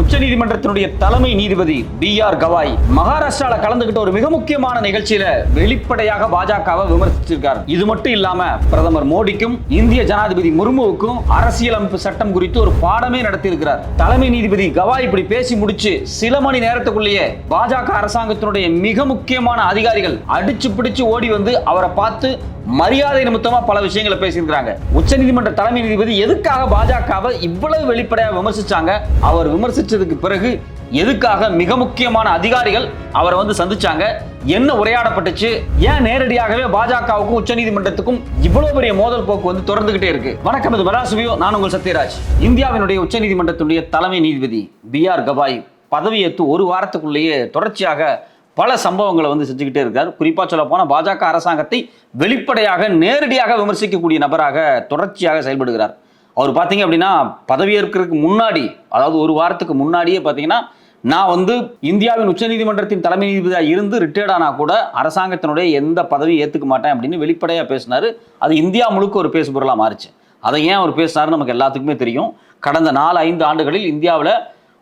உச்சநீதிமன்றத்தினுடைய தலைமை நீதிபதி பி ஆர் கவாய் மகாராஷ்டிரால கலந்துகிட்ட ஒரு மிக முக்கியமான நிகழ்ச்சியில வெளிப்படையாக பாஜகவை விமர்சிச்சிருக்கார். இது மட்டும் இல்லாம பிரதமர் மோடிக்கும் இந்திய ஜனாதிபதி முர்முவுக்கும் அரசியலமைப்பு சட்டம் குறித்து ஒரு பாடமே நடத்தியிருக்கிறார். தலைமை நீதிபதி கவாய் இப்படி பேசி முடிச்சு சில மணி நேரத்துக்குள்ளேயே பாஜக அரசாங்கத்தினுடைய மிக முக்கியமான அதிகாரிகள் அடிச்சு பிடிச்சு ஓடி வந்து அவரை பார்த்து மரியாதை நிமித்தமா பல விஷயங்களை பேசியிருக்கிறாங்க. உச்சநீதிமன்ற தலைமை நீதிபதி எதுக்காக பாஜகவை இவ்வளவு வெளிப்படையாக விமர்சிச்சாங்க? அவர் விமர்சிச்சதுக்கு பிறகு எதுக்காக மிக முக்கியமான அதிகாரிகள் அவரை வந்து சந்திச்சாங்க? என்ன உரையாடப்பட்டுச்சு? ஏன் நேரடியாகவே பாஜகவுக்கும் உச்சநீதிமன்றத்துக்கும் இவ்வளவு பெரிய மோதல் போக்கு வந்து தொடர்ந்துகிட்டே இருக்கு? வணக்கம் இது வராசுவியோ நான் உங்கள் சத்யராஜ். இந்தியாவினுடைய உச்சநீதிமன்றத்தினுடைய தலைமை நீதிபதி பி ஆர் கபாய் பதவியேற்று ஒரு வாரத்துக்குள்ளேயே தொடர்ச்சியாக பல சம்பவங்களை வந்து செஞ்சுக்கிட்டே இருக்கார். குறிப்பாக சொல்ல போனால் பாஜக அரசாங்கத்தை வெளிப்படையாக நேரடியாக விமர்சிக்கக்கூடிய நபராக தொடர்ச்சியாக செயல்படுகிறார். அவர் பார்த்தீங்க அப்படின்னா பதவியேற்கிறதுக்கு முன்னாடி அதாவது ஒரு வாரத்துக்கு முன்னாடியே பார்த்தீங்கன்னா நான் வந்து இந்தியாவின் உச்சநீதிமன்றத்தின் தலைமை நீதிபதியாக இருந்து ரிட்டையர்ட் ஆனா கூட அரசாங்கத்தினுடைய எந்த பதவியும் ஏற்றுக்க மாட்டேன் அப்படின்னு வெளிப்படையாக பேசினார். அது இந்தியா முழுக்க ஒரு பேசுபொருளாக மாறிச்சு. மாறுச்சு அதை ஏன் அவர் பேசினாரு நமக்கு எல்லாத்துக்குமே தெரியும். கடந்த நாலு ஐந்து ஆண்டுகளில் இந்தியாவில்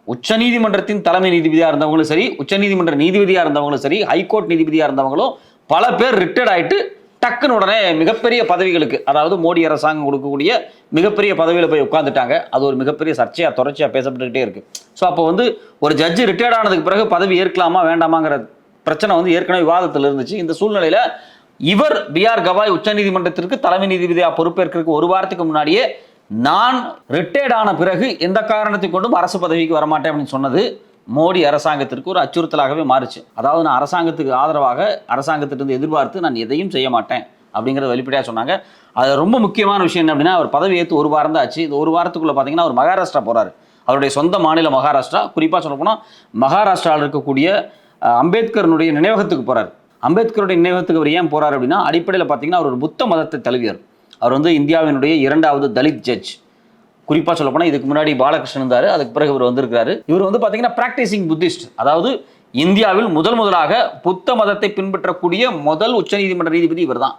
உச்சநீதிமன்றத்தின் தலைமை நீதிபதியாக இருந்தவங்களும் சரி உச்சநீதிமன்ற நீதிபதியாக இருந்தவங்களும் சரி ஹைகோர்ட் நீதிபதியாக இருந்தவங்களும் பல பேர் ரிட்டையர்ட் ஆயிட்டு டக்குன்னு உடனே மிகப்பெரிய பதவிகளுக்கு அதாவது மோடி அரசாங்கம் கொடுக்கக்கூடிய மிகப்பெரிய பதவியில் போய் உட்காந்துட்டாங்க அது ஒரு மிகப்பெரிய சர்ச்சையாக தொடர்ச்சியாக பேசப்பட்டுக்கிட்டே இருக்குது ஸோ அப்போ வந்து ஒரு ஜட்ஜு ரிட்டையர்ட் ஆனதுக்கு பிறகு பதவி ஏற்கலாமா வேண்டாமாங்கிற பிரச்சனை வந்து ஏற்கனவே விவாதத்தில் இருந்துச்சு. இந்த சூழ்நிலையில் இவர் பி ஆர் கவாய் உச்சநீதிமன்றத்திற்கு தலைமை நீதிபதியாக பொறுப்பேற்கிறதுக்கு ஒரு வாரத்துக்கு முன்னாடியே நான் ரிட்டையர்ட் ஆன பிறகு எந்த காரணத்தை கொண்டும் அரசு பதவிக்கு வரமாட்டேன் அப்படின்னு சொன்னது மோடி அரசாங்கத்திற்கு ஒரு அச்சுறுத்தலாகவே மாறுச்சு. அதாவது நான் அரசாங்கத்துக்கு ஆதரவாக அரசாங்கத்திலிருந்து எதிர்பார்த்து நான் எதையும் செய்ய மாட்டேன் அப்படிங்கிறத வெளிப்படையாக சொன்னாங்க. அது ரொம்ப முக்கியமான விஷயம் என்ன அப்படின்னா அவர் பதவி ஏற்று ஒரு வாரம் தான் ஆச்சு. இந்த ஒரு வாரத்துக்குள்ளே பார்த்தீங்கன்னா அவர் மகாராஷ்டிரா போகிறாரு அவருடைய சொந்த மாநில மகாராஷ்டிரா. குறிப்பாக சொல்லப்போனால் மகாராஷ்டிராவில் இருக்கக்கூடிய அம்பேத்கருனுடைய அம்பேத்கரனுடைய நினைவகத்துக்கு போகிறார் அம்பேத்கருடைய நினைவகத்துக்கு அவர் ஏன் போகிறார் அப்படின்னா அடிப்படையில் பார்த்தீங்கன்னா அவர் ஒரு புத்த மதத்தை தழுவியார் அவர் வந்து இந்தியாவினுடைய இரண்டாவது தலித் ஜட்ஜ். குறிப்பாக சொல்லப்போனால் இதுக்கு முன்னாடி பாலகிருஷ்ணன் இருந்தார் அதுக்கு பிறகு இவர் வந்திருக்காரு இவர் வந்து பார்த்தீங்கன்னா ப்ராக்டிசிங் புத்திஸ்ட் அதாவது இந்தியாவில் முதல் முதலாக புத்த மதத்தை பின்பற்றக்கூடிய முதல் உச்சநீதிமன்ற நீதிபதி இவர் தான்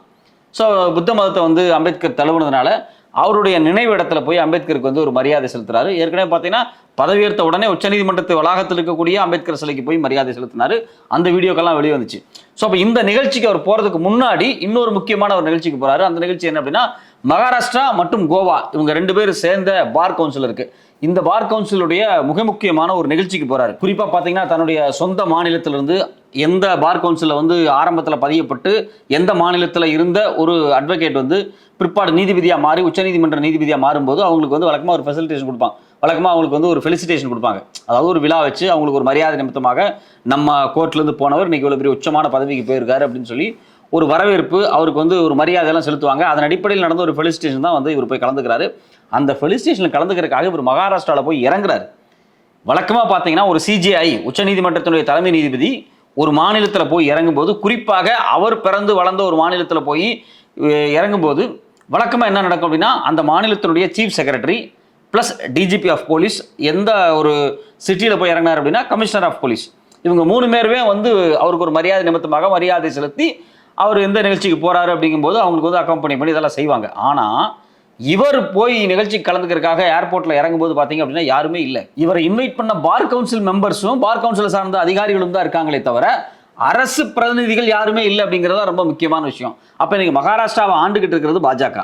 ஸோ புத்த மதத்தை வந்து அம்பேத்கர் தழுவுனதுனால அவருடைய நினைவிடத்தில் போய் அம்பேத்கருக்கு வந்து ஒரு மரியாதை செலுத்துறாரு. ஏற்கனவே பார்த்தீங்கன்னா பதவியேற்ற உடனே உச்சநீதிமன்றத்து வளாகத்தில் இருக்கக்கூடிய அம்பேத்கர் சிலைக்கு போய் மரியாதை செலுத்தினாரு. அந்த வீடியோக்கெல்லாம் வெளியே வந்துச்சு. ஸோ அப்போ இந்த நிகழ்ச்சிக்கு அவர் போகிறதுக்கு முன்னாடி இன்னொரு முக்கியமான ஒரு நிகழ்ச்சிக்கு போறாரு. அந்த நிகழ்ச்சி என்ன அப்படின்னா மகாராஷ்டிரா மற்றும் கோவா இவங்க ரெண்டு பேரும் சேர்ந்த பார் கவுன்சில் இருக்கு. இந்த பார் கவுன்சிலுடைய மிக முக்கியமான ஒரு நிகழ்ச்சிக்கு போறாரு. குறிப்பா பாத்தீங்கன்னா தன்னுடைய சொந்த மாநிலத்திலிருந்து எந்த பார் கவுன்சிலில் வந்து ஆரம்பத்தில் பதியப்பட்டு எந்த மாநிலத்தில் இருந்த ஒரு அட்வொகேட் வந்து பிற்பாடு நீதிபதியாக மாறி உச்சநீதிமன்ற நீதிபதியாக மாறும்போது அவங்களுக்கு வந்து வழக்கமாக ஒரு ஃபெசிலிட்டேஷன் கொடுப்பாங்க. வழக்கமாக அவங்களுக்கு வந்து ஒரு ஃபெலிசிட்டேஷன் கொடுப்பாங்க. அதாவது ஒரு விழா வச்சு அவங்களுக்கு ஒரு மரியாதை நிமித்தமாக நம்ம கோர்ட்லேருந்து போனவர் இன்னைக்கு இவ்வளோ பெரிய உச்சமான பதவிக்கு போயிருக்காரு அப்படின்னு சொல்லி ஒரு வரவேற்பு அவருக்கு வந்து ஒரு மரியாதையெல்லாம் செலுத்துவாங்க. அதன் அடிப்படையில் நடந்த ஒரு ஃபெலிசிட்டேஷன் தான் வந்து இவர் போய் கலந்துக்கிறாரு. அந்த ஃபெலிசிட்டேஷனில் கலந்துக்கிறதுக்காக இவர் மகாராஷ்டிராவில் போய் இறங்குறாரு. வழக்கமாக பார்த்தீங்கன்னா ஒரு சிஜிஐ உச்சநீதிமன்றத்தினுடைய தலைமை நீதிபதி ஒரு மாநிலத்தில் போய் இறங்கும்போது குறிப்பாக அவர் பிறந்து வளர்ந்த ஒரு மாநிலத்தில் போய் இறங்கும்போது வழக்கமாக என்ன நடக்கும் அப்படின்னா அந்த மாநிலத்தினுடைய chief secretary plus DGP of police எந்த ஒரு சிட்டியில் போய் இறங்கினார் அப்படின்னா கமிஷனர் ஆஃப் போலீஸ் இவங்க மூணு பேருமே வந்து அவருக்கு ஒரு மரியாதை நிமித்தமாக மரியாதை செலுத்தி அவர் எந்த நிகழ்ச்சிக்கு போகிறாரு அப்படிங்கும்போது அவங்களுக்கு வந்து அக்கம்பெனி பண்ணி இதெல்லாம் செய்வாங்க. ஆனால் இவர் போய் நிகழ்ச்சி கலந்துக்கிறதுக்காக ஏர்போர்ட்டில் இறங்கும்போது பார்த்தீங்க அப்படின்னா யாருமே இல்லை. இவரை இன்வைட் பண்ண பார் கவுன்சில் மெம்பர்ஸும் பார் கவுன்சிலை சார்ந்த அதிகாரிகளும் தான் இருக்காங்களே தவிர அரசு பிரதிநிதிகள் யாருமே இல்லை அப்படிங்கிறது தான் ரொம்ப முக்கியமான விஷயம். அப்போ இன்னைக்கு மகாராஷ்டிராவை ஆண்டுகிட்டு இருக்கிறது பாஜக.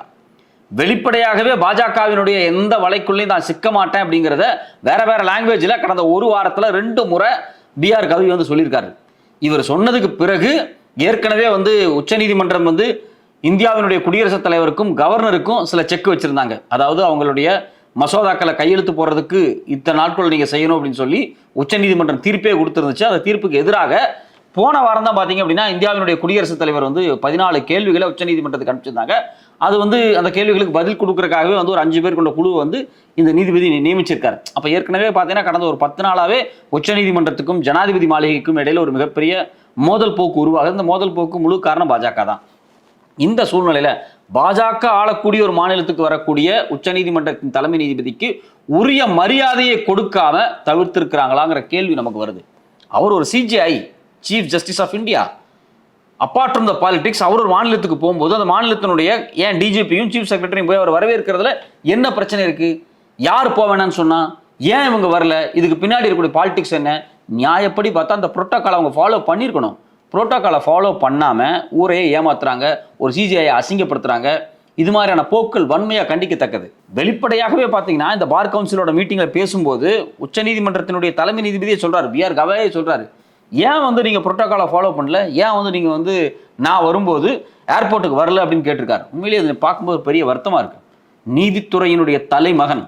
வெளிப்படையாகவே பாஜகவினுடைய எந்த வலைக்குள்ளேயும் நான் சிக்க மாட்டேன் அப்படிங்கிறத வேற வேற லாங்குவேஜில் கடந்த ஒரு வாரத்தில் ரெண்டு முறை பிஆர் கவி வந்து சொல்லியிருக்காரு. இவர் சொன்னதுக்கு பிறகு ஏற்கனவே வந்து உச்சநீதிமன்றம் வந்து இந்தியாவினுடைய குடியரசுத் தலைவருக்கும் கவர்னருக்கும் சில செக் வச்சுருந்தாங்க. அதாவது அவங்களுடைய மசோதாக்களை கையெழுத்து போடுறதுக்கு இத்தனை நாட்கள் நீங்கள் செய்யணும் அப்படின்னு சொல்லி உச்சநீதிமன்றம் தீர்ப்பே கொடுத்துருந்துச்சு. அந்த தீர்ப்புக்கு எதிராக போன வாரம் தான் பார்த்தீங்க அப்படின்னா இந்தியாவினுடைய குடியரசுத் தலைவர் வந்து பதினாலு கேள்விகளை உச்சநீதிமன்றத்துக்கு அனுப்பிச்சிருந்தாங்க. அது வந்து அந்த கேள்விகளுக்கு பதில் கொடுக்கறதுக்காகவே வந்து ஒரு அஞ்சு பேர் கொண்ட குழு வந்து இந்த நீதிபதி நியமிச்சிருக்காரு. அப்போ ஏற்கனவே பார்த்தீங்கன்னா கடந்த ஒரு பத்து நாளாகவே உச்சநீதிமன்றத்துக்கும் ஜனாதிபதி மாளிகைக்கும் இடையில ஒரு மிகப்பெரிய மோதல் போக்கு உருவாகுது இந்த மோதல் போக்கு முழு காரணம் பாஜக தான். இந்த சூழ்நிலையில் பாஜக ஆளக்கூடிய ஒரு மாநிலத்துக்கு வரக்கூடிய உச்சநீதிமன்றத்தின் தலைமை நீதிபதிக்கு உரிய மரியாதையை கொடுக்காம தவிர்த்திருக்கிறாங்களாங்கிற கேள்வி நமக்கு வருது. அவர் ஒரு CJI chief justice of India apart from the politics அவர் ஒரு மாநிலத்துக்கு போகும்போது அந்த மாநிலத்தினுடைய ஏன் டிஜிபியும் சீஃப் செக்ரட்டரியும் போய் அவர் வரவேற்கிறதுல என்ன பிரச்சனை இருக்குது யார் போக வேணாம்னு ஏன் இவங்க வரல? இதுக்கு பின்னாடி இருக்கக்கூடிய பாலிடிக்ஸ் என்ன? நியாயப்படி பார்த்தா அந்த புரோட்டோக்காலை அவங்க ஃபாலோ பண்ணியிருக்கணும் புரோட்டோக்காலை ஃபாலோ பண்ணாமல் ஊரையே ஏமாத்துறாங்க ஒரு சிஜிஐயை அசிங்கப்படுத்துகிறாங்க இது மாதிரியான போக்கள் வன்மையாக கண்டிக்கத்தக்கது. வெளிப்படையாகவே பார்த்தீங்கன்னா இந்த பார் கவுன்சிலோட மீட்டிங்கில் பேசும்போது உச்சநீதிமன்றத்தினுடைய தலைமை நீதிபதியே சொல்கிறார் பிஆர் கவாயே சொல்கிறார் ஏன் வந்து நீங்கள் புரோட்டோக்காலை ஃபாலோ பண்ணல? ஏன் வந்து நீங்கள் வந்து நான் வரும்போது ஏர்போர்ட்டுக்கு வரல அப்படின்னு கேட்டிருக்காரு? உண்மையிலேயே அதை பார்க்கும்போது பெரிய வருத்தமாக இருக்குது நீதித்துறையினுடைய தலைமகன்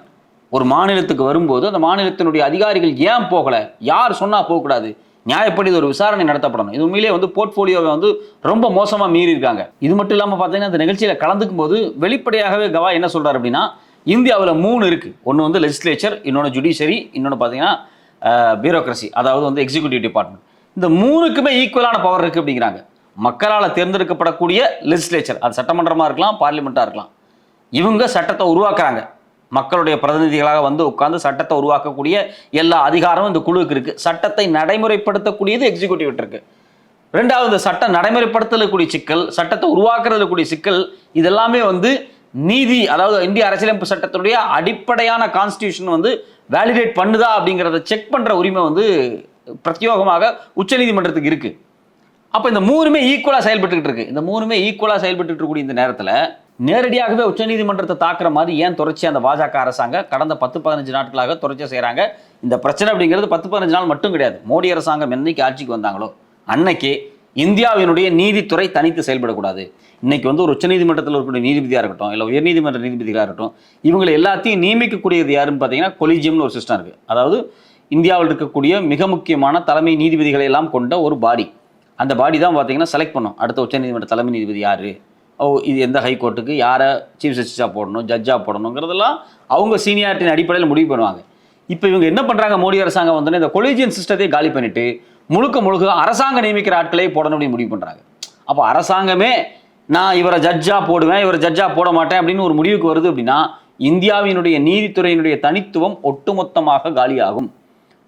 ஒரு மாநிலத்துக்கு வரும்போது அந்த மாநிலத்தினுடைய அதிகாரிகள் ஏன் போகலை? யார் சொன்னால் போகக்கூடாது? நியாயப்படி இது ஒரு விசாரணை நடத்தப்படணும். இது உண்மையிலே வந்து போர்ட்ஃபோலியோவை வந்து ரொம்ப மோசமாக மீறி இருக்காங்க. இது மட்டும் இல்லாமல் பார்த்தீங்கன்னா அந்த நிகழ்ச்சியில் கலந்துக்கும் போது வெளிப்படையாகவே கவா என்ன சொல்கிறார் அப்படின்னா இந்தியாவில் மூணு இருக்குது ஒன்று வந்து லெஜிஸ்லேச்சர் இன்னொன்று ஜுடிஷரி இன்னொன்று பார்த்தீங்கன்னா பியூரோக்ரஸி அதாவது வந்து எக்ஸிக்யூட்டிவ் டிபார்ட்மெண்ட் இந்த மூணுக்குமே ஈக்குவலான பவர் இருக்குது அப்படிங்கிறாங்க. மக்களால் தேர்ந்தெடுக்கப்படக்கூடிய லெஜிஸ்லேச்சர் அது சட்டமன்றமாக இருக்கலாம் பார்லிமெண்ட்டாக இருக்கலாம். இவங்க சட்டத்தை உருவாக்குறாங்க. மக்களுடைய பிரதிநிதிகளாக வந்து உட்கார்ந்து சட்டத்தை உருவாக்கக்கூடிய எல்லா அதிகாரமும் இந்த குழுவுக்கு இருக்கு. சட்டத்தை நடைமுறைப்படுத்தக்கூடியது எக்ஸிக்யூட்டிவ் இருக்கு. ரெண்டாவது இந்த சட்டம் நடைமுறைப்படுத்தக்கூடிய சிக்கல் சட்டத்தை உருவாக்குறதுல கூடிய சிக்கல் இதெல்லாமே வந்து நீதி அதாவது இந்திய அரசியலமைப்பு சட்டத்தினுடைய அடிப்படையான கான்ஸ்டியூஷன் வந்து வேலிடேட் பண்ணுதா அப்படிங்கிறத செக் பண்ற உரிமை வந்து பிரத்யோகமாக உச்சநீதிமன்றத்துக்கு இருக்கு. அப்போ இந்த மூணுமே ஈக்குவலாக செயல்பட்டுக்கிட்டு இருக்கு. இந்த மூணுமே ஈக்குவலாக செயல்பட்டு இருக்கக்கூடிய இந்த நேரத்தில் நேரடியாகவே உச்சநீதிமன்றத்தை தாக்குற மாதிரி ஏன் தொடர்ச்சி அந்த பாஜக அரசாங்கம் கடந்த பத்து பதினஞ்சு நாட்களாக தொடர்ச்சியாக செய்கிறாங்க இந்த பிரச்சனை அப்படிங்கிறது பத்து பதினஞ்சு நாள் மட்டும் கிடையாது. மோடி அரசாங்கம் என்னைக்கு ஆட்சிக்கு வந்தாங்களோ அன்னைக்கு இந்தியாவினுடைய நீதித்துறை தனித்து செயல்படக்கூடாது. இன்னைக்கு வந்து ஒரு உச்சநீதிமன்றத்தில் இருக்கக்கூடிய நீதிபதியாக இருக்கட்டும் இல்லை உயர்நீதிமன்ற நீதிபதிகளாக இருக்கட்டும் இவங்களை எல்லாத்தையும் நியமிக்கக்கூடியது யாருன்னு பார்த்தீங்கன்னா கொலிஜியம்னு ஒரு சிஸ்டம் இருக்குது அதாவது இந்தியாவில் இருக்கக்கூடிய மிக முக்கியமான தலைமை நீதிபதிகளை எல்லாம் கொண்ட ஒரு பாடி அந்த பாடி தான் பார்த்தீங்கன்னா செலக்ட் பண்ணும். அடுத்த உச்சநீதிமன்ற தலைமை நீதிபதி யார்? இது எந்த ஹைகோர்ட்டுக்கு யாரை சீஃப் ஜஸ்டிஸாக போடணும் ஜட்ஜாக போடணுங்கிறதெல்லாம் அவங்க சீனியாரிட்டின் அடிப்படையில் முடிவு பண்ணுவாங்க. இப்போ இவங்க என்ன பண்ணுறாங்க மோடி அரசாங்கம் வந்தோடனே இந்த கொலிஜியன் சிஸ்டத்தை காலி பண்ணிவிட்டு முழுக்க முழுக்க அரசாங்கம் நியமிக்கிற ஆட்களே போடணும் அப்படின்னு முடிவு பண்ணுறாங்க அப்போ அரசாங்கமே நான் இவரை ஜட்ஜாக போடுவேன் இவரை ஜட்ஜாக போட மாட்டேன் அப்படின்னு ஒரு முடிவுக்கு வருது அப்படின்னா இந்தியாவினுடைய நீதித்துறையினுடைய தனித்துவம் ஒட்டுமொத்தமாக காலியாகும்.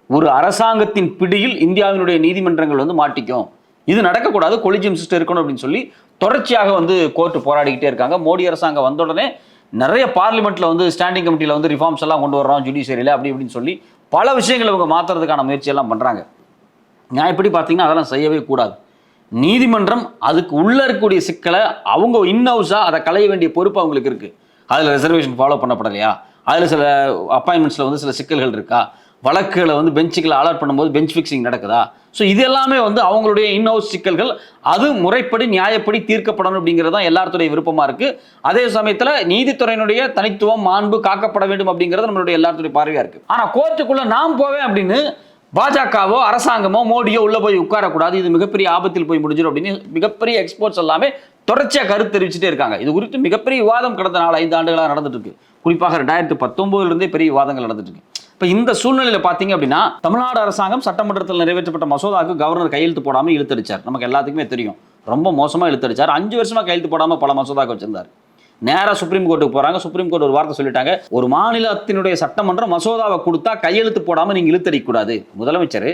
ஒரு அரசாங்கத்தின் பிடியில் இந்தியாவினுடைய நீதிமன்றங்கள் வந்து மாட்டிக்கும். இது நடக்கக்கூடாது கொலிஜியம் சிஸ்டம் இருக்கணும் அப்படின்னு சொல்லி தொடர்ச்சியாக வந்து கோர்ட்டு போராடிக்கிட்டே இருக்காங்க. மோடி அரசாங்கம் வந்த உடனே நிறைய பார்லிமெண்ட்டில் வந்து ஸ்டாண்டிங் கமிட்டியில் வந்து ரிஃபார்ம்ஸ் எல்லாம் கொண்டு வர்றோம் ஜுடிஷியரியில் அப்படி இப்படின்னு சொல்லி பல விஷயங்களை இவங்க மாற்றுறதுக்கான முயற்சியெல்லாம் பண்ணுறாங்க நான் எப்படி பார்த்தீங்கன்னா அதெல்லாம் செய்யவே கூடாது. நீதிமன்றம் அதுக்கு உள்ளே இருக்கக்கூடிய சிக்கலை அவங்க இன்ஹவுஸாக அதை களைய வேண்டிய பொறுப்பு அவங்களுக்கு இருக்குது அதில் ரிசர்வேஷன் ஃபாலோ பண்ணப்படலையா? அதில் சில அப்பாயின்மெண்ட்ஸில் வந்து சில சிக்கல்கள் இருக்கா? வழக்குகளை வந்து பெஞ்சுகளை அலர்ட் பண்ணும்போது பெஞ்ச் ஃபிக்ஸிங் நடக்குதா? ஸோ இது எல்லாமே வந்து அவங்களுடைய இன்ஹவுஸ் சிக்கல்கள். அது முறைப்படி நியாயப்படி தீர்க்கப்படணும் அப்படிங்கிறது தான் எல்லாத்துடைய விருப்பமாக இருக்குது அதே சமயத்தில் நீதித்துறையினுடைய தனித்துவம் மாண்பு காக்கப்பட வேண்டும் அப்படிங்கிறது நம்மளுடைய எல்லாத்துடைய பார்வையாக இருக்குது ஆனால் கோர்ட்டுக்குள்ளே நான் போவேன் அப்படின்னு பாஜகவோ அரசாங்கமோ மோடியோ உள்ளே போய் உட்காரக்கூடாது. இது மிகப்பெரிய ஆபத்தில் போய் முடிஞ்சிடும் அப்படின்னு மிகப்பெரிய எக்ஸ்போர்ட்ஸ் எல்லாமே தொடர்ச்சியாக கருத்து தெரிவிச்சுட்டே இருக்காங்க. இது குறித்து மிகப்பெரிய விவாதம் கடந்த நாலு ஐந்து ஆண்டுகளாக நடந்துட்டு இருக்கு. குறிப்பாக ரெண்டாயிரத்தி பத்தொம்போதுலேருந்தே பெரிய விவாதங்கள் நடந்துட்டு இருக்கு. இப்போ இந்த சூழ்நிலையில் பார்த்தீங்க அப்படின்னா தமிழ்நாடு அரசாங்கம் சட்டமன்றத்தில் நிறைவேற்றப்பட்ட மசோதாவுக்கு கவர்னர் கையெழுத்து போடாமல் இழுத்தடிச்சார். நமக்கு எல்லாத்துக்குமே தெரியும். ரொம்ப மோசமாக இழுத்தடிச்சார். அஞ்சு வருஷமாக கையெழுத்து போடாமல் பல மசோதாக்கு வச்சிருந்தார். நேராக சுப்ரீம் கோர்ட்டுக்கு போகிறாங்க சுப்ரீம் கோர்ட் ஒரு வார்த்தை சொல்லிட்டாங்க. ஒரு மாநிலத்தினுடைய சட்டமன்றம் மசோதாவை கொடுத்தா கையெழுத்து போடாமல் நீங்கள் இழுத்தடிக்கூடாது முதலமைச்சர்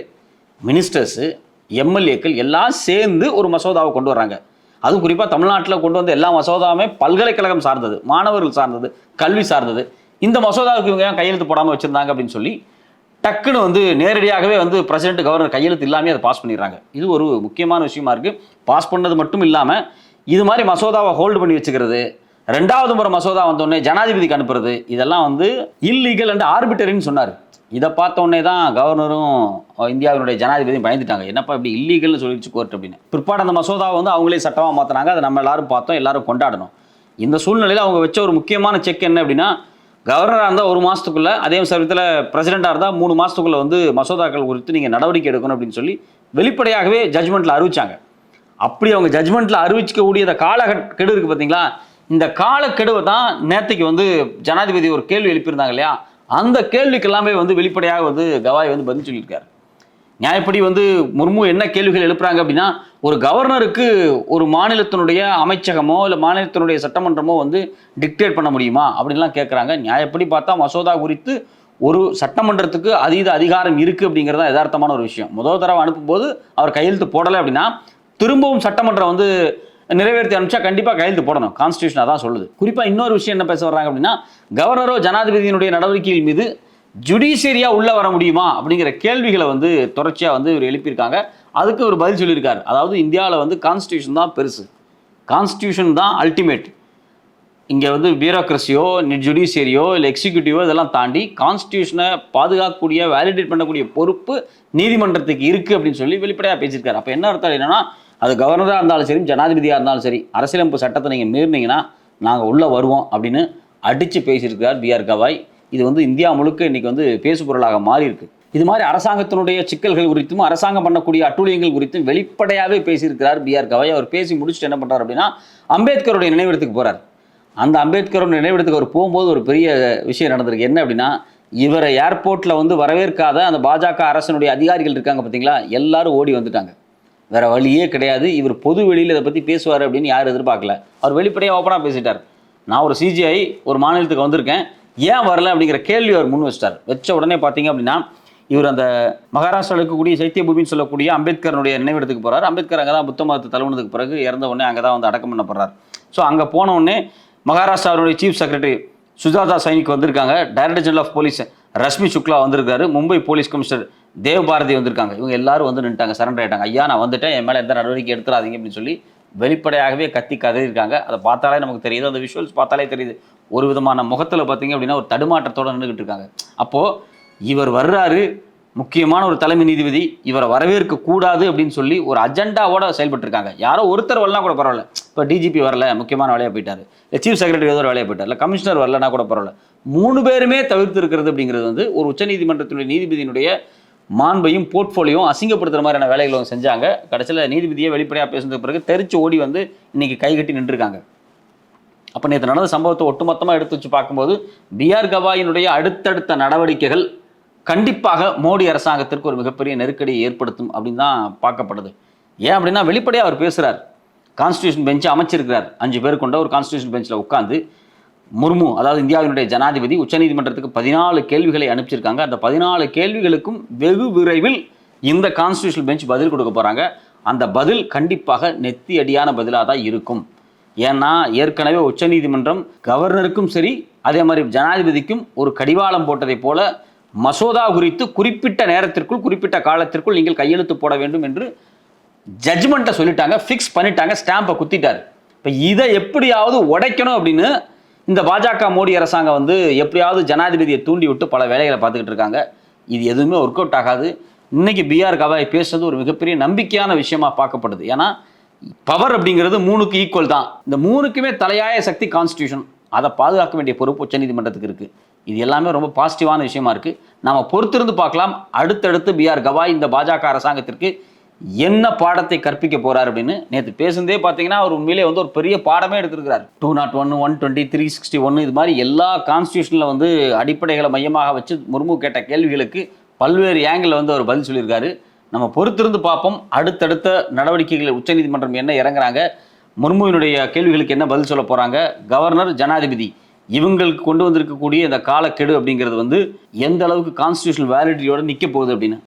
மினிஸ்டர்ஸு எம்எல்ஏக்கள் எல்லாம் சேர்ந்து ஒரு மசோதாவை கொண்டு வராங்க அதுவும் குறிப்பாக தமிழ்நாட்டில் கொண்டு வந்த எல்லா மசோதாவுமே பல்கலைக்கழகம் சார்ந்தது மாணவர்கள் சார்ந்தது கல்வி சார்ந்தது. இந்த மசோதாவுக்கு இவங்க ஏன் கையெழுத்து போடாமல் வச்சுருந்தாங்க அப்படின்னு சொல்லி டக்குன்னு வந்து நேரடியாகவே வந்து பிரசிடென்ட் கவர்னர் கையெழுத்து இல்லாமல் அதை பாஸ் பண்ணிடுறாங்க. இது ஒரு முக்கியமான விஷயமா இருக்குது பாஸ் பண்ணது மட்டும் இல்லாமல் இது மாதிரி மசோதாவை ஹோல்டு பண்ணி வச்சுக்கிறது ரெண்டாவது முறை மசோதா வந்தோடனே ஜனாதிபதிக்கு அனுப்புறது இதெல்லாம் வந்து இல்லீகல் அண்ட் ஆர்பிட்டரின்னு சொன்னார். இதை பார்த்த உடனே தான் கவர்னரும் இந்தியாவினுடைய ஜனாதிபதியும் பயந்துட்டாங்க. என்னப்பா இப்படி இல்லீகல்னு சொல்லிடுச்சு கோர்ட் அப்படின்னு. பிற்பாடு அந்த மசோதாவை வந்து அவங்களே சட்டமாக மாற்றினாங்க அதை நம்ம எல்லாரும் பார்த்தோம் எல்லாரும் கொண்டாடணும். இந்த சூழ்நிலையில் அவங்க வச்ச ஒரு முக்கியமான செக் என்ன அப்படின்னா கவர்னராக இருந்தால் ஒரு மாதத்துக்குள்ளே அதே சமயத்தில் பிரசிடெண்ட்டாக இருந்தால் மூணு மாதத்துக்குள்ளே வந்து மசோதாக்கள் குறித்து நீங்கள் நடவடிக்கை எடுக்கணும் அப்படின்னு சொல்லி வெளிப்படையாகவே ஜட்ஜ்மெண்ட்டில் அறிவிச்சாங்க. அப்படி அவங்க ஜட்ஜ்மெண்ட்டில் அறிவிச்சிக்கக்கூடிய அந்த காலக்கெடு இருக்குது பார்த்தீங்களா இந்த காலக்கெடுவை தான் நேற்றுக்கு வந்து ஜனாதிபதி ஒரு கேள்வி எழுப்பியிருந்தாங்க இல்லையா? அந்த கேள்விக்கு எல்லாமே வந்து வெளிப்படையாக வந்து கவாய் வந்து பதில் சொல்லியிருக்காரு. நியாயப்படி வந்து முர்மு என்ன கேள்விகள் எழுப்புறாங்க அப்படின்னா ஒரு கவர்னருக்கு ஒரு மாநிலத்தினுடைய அமைச்சகமோ இல்லை மாநிலத்தினுடைய சட்டமன்றமோ வந்து டிக்டேட் பண்ண முடியுமா? அப்படின்லாம் கேட்குறாங்க நியாயப்படி பார்த்தா மசோதா குறித்து ஒரு சட்டமன்றத்துக்கு அதீத அதிகாரம் இருக்குது அப்படிங்கிறது தான் யதார்த்தமான ஒரு விஷயம். முதல் தடவை அனுப்பும்போது அவர் கையெழுத்து போடலை அப்படின்னா திரும்பவும் சட்டமன்றம் வந்து நிறைவேற்றி அனுப்பிச்சா கண்டிப்பாக கையெழுத்து போடணும். கான்ஸ்டியூஷன் அதான் சொல்லுது. குறிப்பாக இன்னொரு விஷயம் என்ன பேச வர்றாங்க அப்படின்னா கவர்னரோ ஜனாதிபதியினுடைய நடவடிக்கைகள் மீது ஜுடிஷியரியாக உள்ளே வர முடியுமா அப்படிங்கிற கேள்விகளை வந்து தொடர்ச்சியாக வந்து இவர் எழுப்பியிருக்காங்க. அதுக்கு ஒரு பதில் சொல்லியிருக்காரு. அதாவது இந்தியாவில் வந்து கான்ஸ்டியூஷன் தான் பெருசு. கான்ஸ்டியூஷன் தான் அல்டிமேட் இங்கே வந்து பியூரோக்ரஸியோ ஜுடிஷியரியோ இல்லை எக்ஸிக்யூட்டிவோ இதெல்லாம் தாண்டி கான்ஸ்டியூஷனை பாதுகாக்கக்கூடிய வேலிடேட் பண்ணக்கூடிய பொறுப்பு நீதிமன்றத்துக்கு இருக்குது அப்படின்னு சொல்லி வெளிப்படையாக பேசியிருக்காரு. அப்போ என்ன அர்த்தம் என்னென்னா அது கவர்னராக இருந்தாலும் சரி ஜனாதிபதியாக இருந்தாலும் சரி அரசியலமைப்பு சட்டத்தை நீங்கள் மீறினீங்கன்னா நாங்கள் உள்ளே வருவோம் அப்படின்னு அடித்து பேசியிருக்கிறார் பிஆர் கவாய். இது வந்து இந்தியா முழுக்க இன்றைக்கி வந்து பேசுபொருளாக மாறியிருக்கு. இது மாதிரி அரசாங்கத்தினுடைய சிக்கல்கள் குறித்தும் அரசாங்கம் பண்ணக்கூடிய அட்டூழியங்கள் குறித்தும் வெளிப்படையாகவே பேசியிருக்கிறார் பிஆர் கவாய். அவர் பேசி முடிச்சுட்டு என்ன பண்ணுறாரு அப்படின்னா அம்பேத்கருடைய நினைவிடத்துக்கு போகிறார் அந்த அம்பேத்கரோட நினைவிடத்துக்கு அவர் போகும்போது ஒரு பெரிய விஷயம் நடந்திருக்கு. என்ன அப்படின்னா இவரை ஏர்போர்ட்டில் வந்து வரவேற்காத அந்த பாஜக அரசனுடைய அதிகாரிகள் இருக்காங்க பார்த்தீங்களா? எல்லாரும் ஓடி வந்துட்டாங்க. வேற வழியே கிடையாது. இவர் பொது வெளியில் இதை பற்றி பேசுவார் அப்படின்னு யாரும் எதிர்பார்க்கல. அவர் வெளிப்படையாக ஓப்பனாக பேசிட்டார். நான் ஒரு சிஜிஐ ஒரு மாநிலத்துக்கு வந்திருக்கேன். ஏன் வரல அப்படிங்கிற கேள்வி அவர் முன் வச்சிட்டார். வச்ச உடனே பார்த்தீங்க அப்படின்னா இவர் அந்த மகாராஷ்டிராவில் இருக்கக்கூடிய சைத்திய பூமின்னு சொல்லக்கூடிய அம்பேத்கரனுடைய நினைவிடத்துக்கு போகிறார் அம்பேத்கர் அங்கே தான் புத்த மதத்தை தழுவுனதுக்கு பிறகு இறந்த உடனே அங்கே தான் வந்து அடக்கம் பண்ணப்படுறார். ஸோ அங்கே போன உடனே மகாராஷ்டிராவுடைய சீஃப் செக்ரட்டரி சுஜாதா சைனிக் வந்திருக்காங்க. Director general of police Rashmi Shukla வந்திருக்காரு. மும்பை போலீஸ் கமிஷனர் தேவ் பாரதி வந்திருக்காங்க. இவங்க எல்லாரும் வந்து நின்ட்டாங்க சரண்டர் ஆயிட்டாங்க. ஐயா நான் வந்துட்டேன். என் மேலே எந்த நடவடிக்கை எடுத்துறாதீங்க அப்படின்னு சொல்லி வெளிப்படையாகவே கத்தி கதறியிருக்காங்க. அதை பார்த்தாலே நமக்கு தெரியுது. அந்த விஷுவல்ஸ் பார்த்தாலே தெரியுது. ஒரு விதமான முகத்தில் பார்த்தீங்க அப்படின்னா ஒரு தடுமாற்றத்தோட நின்றுக்கிட்டு இருக்காங்க. அப்போது இவர் வர்றாரு. முக்கியமான ஒரு தலைமை நீதிபதி இவரை வரவேற்க கூடாது அப்படின்னு சொல்லி ஒரு அஜெண்டாவோட செயல்பட்டு இருக்காங்க யாரோ ஒருத்தர் வரலாம் கூட பரவாயில்ல. இப்போ டிஜிபி வரல முக்கியமான வேலையாக போயிட்டார். இல்லை சீஃப் செக்ரட்டரி ஏதோ ஒரு வேலையாக போயிட்டார். இல்லை கமிஷனர் வரலனா கூட பரவாயில்ல. மூணு பேருமே தவிர்த்து இருக்கிறது அப்படிங்கிறது வந்து ஒரு உச்சநீதிமன்றத்தினுடைய நீதிபதியினுடைய மாண்பையும் போர்ட்ஃபோலியோவும் அசிங்கப்படுத்துகிற மாதிரியான வேலைகளை அவங்க செஞ்சாங்க. கடைசியில் நீதிபதியை வெளிப்படையாக பேசுனதுக்கு பிறகு தெரிச்சு ஓடி வந்து இன்றைக்கி கைகட்டி நின்றுருக்காங்க. அப்போ நேற்று நடந்த சம்பவத்தை ஒட்டுமொத்தமாக எடுத்து வச்சு பார்க்கும்போது பிஆர் கவாயினுடைய அடுத்தடுத்த நடவடிக்கைகள் கண்டிப்பாக மோடி அரசாங்கத்திற்கு ஒரு மிகப்பெரிய நெருக்கடியை ஏற்படுத்தும் அப்படின்னு தான் பார்க்கப்படுது. ஏன் அப்படின்னா வெளிப்படையாக அவர் பேசுகிறார் கான்ஸ்டியூஷன் பெஞ்சை அமைச்சிருக்கிறார். அஞ்சு பேர் கொண்ட ஒரு கான்ஸ்டியூஷன் பெஞ்சில் உட்காந்து முர்மு அதாவது இந்தியாவினுடைய ஜனாதிபதி உச்சநீதிமன்றத்துக்கு பதினாலு கேள்விகளை அனுப்பிச்சிருக்காங்க. அந்த பதினாலு கேள்விகளுக்கும் வெகு விரைவில் இந்த கான்ஸ்டியூஷன் பெஞ்ச் பதில் கொடுக்க போகிறாங்க அந்த பதில் கண்டிப்பாக நெத்தி அடியான பதிலாக தான் இருக்கும். ஏன்னா ஏற்கனவே உச்சநீதிமன்றம் கவர்னருக்கும் சரி அதே மாதிரி ஜனாதிபதிக்கும் ஒரு கடிவாளம் போட்டதை போல மசோதா குறித்து குறிப்பிட்ட நேரத்திற்குள் குறிப்பிட்ட காலத்திற்குள் நீங்கள் கையெழுத்து போட வேண்டும் என்று ஜட்ஜ்மெண்ட்டை சொல்லிட்டாங்க ஃபிக்ஸ் பண்ணிட்டாங்க ஸ்டாம்பை குத்திட்டார். இப்போ இதை எப்படியாவது உடைக்கணும் அப்படின்னு இந்த பாஜக மோடி அரசாங்கம் வந்து எப்படியாவது ஜனாதிபதியை தூண்டி விட்டு பல வேலைகளை பார்த்துக்கிட்டு இருக்காங்க. இது எதுவுமே ஒர்க் அவுட் ஆகாது. இன்னைக்கு பிஆர் கவாய் பேசுறது ஒரு மிகப்பெரிய நம்பிக்கையான விஷயமா பார்க்கப்படுது. ஏன்னா பவர் அப்படிங்கிறது மூணுக்கு ஈக்குவல் தான். இந்த மூணுக்குமே தலையாய சக்தி கான்ஸ்டியூஷன் அதை பாதுகாக்க வேண்டிய பொறுப்பு உச்சநீதிமன்றத்துக்கு இருக்கு. இது எல்லாமே ரொம்ப பாசிட்டிவான விஷயமா இருக்கு. நாம பொறுத்திருந்து பார்க்கலாம். அடுத்தடுத்து பிஆர் கவாய் இந்த பாஜக அரசாங்கத்திற்கு என்ன பாடத்தை கற்பிக்க போறார் அப்படின்னு நேற்று பேசுனதே பார்த்தீங்கன்னா அவர் உண்மையிலே வந்து ஒரு பெரிய பாடமே எடுத்திருக்கிறார். Two nought one one twenty three sixty one இது மாதிரி எல்லா கான்ஸ்டியூஷனில் வந்து அடிப்படைகளை மையமாக வச்சு முர்மு கேட்ட கேள்விகளுக்கு பல்வேறு ஏங்கில் வந்து அவர் பதில் சொல்லியிருக்காரு. நம்ம பொறுத்திருந்து பார்ப்போம். அடுத்தடுத்த நடவடிக்கைகளை உச்சநீதிமன்றம் என்ன இறங்குறாங்க முர்முவினுடைய கேள்விகளுக்கு என்ன பதில் சொல்ல போகிறாங்க கவர்னர் ஜனாதிபதி இவங்களுக்கு கொண்டு வந்திருக்கக்கூடிய இந்த காலக்கெடு அப்படிங்கிறது வந்து எந்த அளவுக்கு கான்ஸ்டியூஷனல் வேலிடிட்டியோட நிற்க போகுது அப்படின்னு.